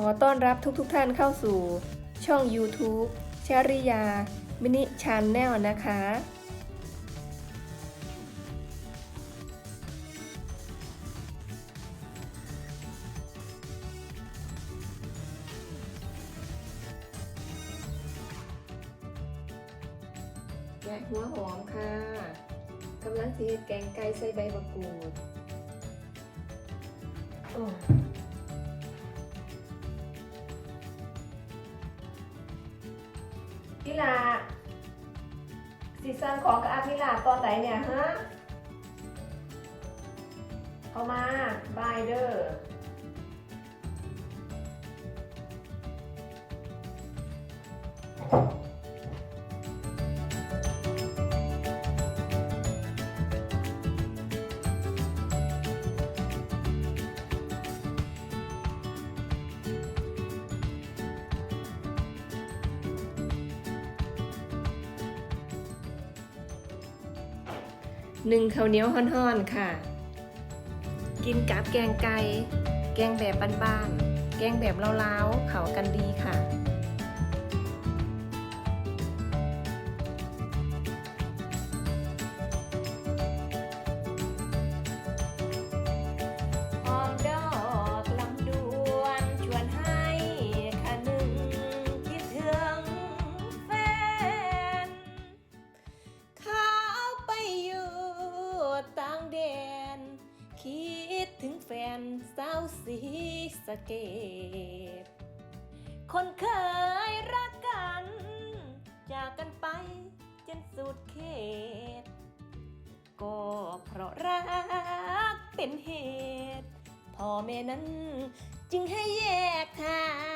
อต้อนรับทุกๆทท่านเข้าสู่ช่อง YouTube ชาริยา มินิชันแนลนะคะ แกะหัวหอมค่ะ กำลังสิเฮ็ดแกงไก่ใส่ใบมะกรูด พี่ลาสิสั่งของกับอาพี่ลาตอนไหนเนี่ยฮะเข้ามาบายเดอร์ หนึ่งข้าวเหนียวห่อนๆค่ะ กินกับแกงไก่ แกงแบบบ้านๆ แกงแบบเล้าวๆเข้ากันดีค่ะ คิดถึงแฟนสาวสีสะเกตคนเคยรักกัน จากกันไปจนสุดเขต ก็เพราะรักเป็นเหตุ พ่อแม่นั้นจึงให้แยกทาง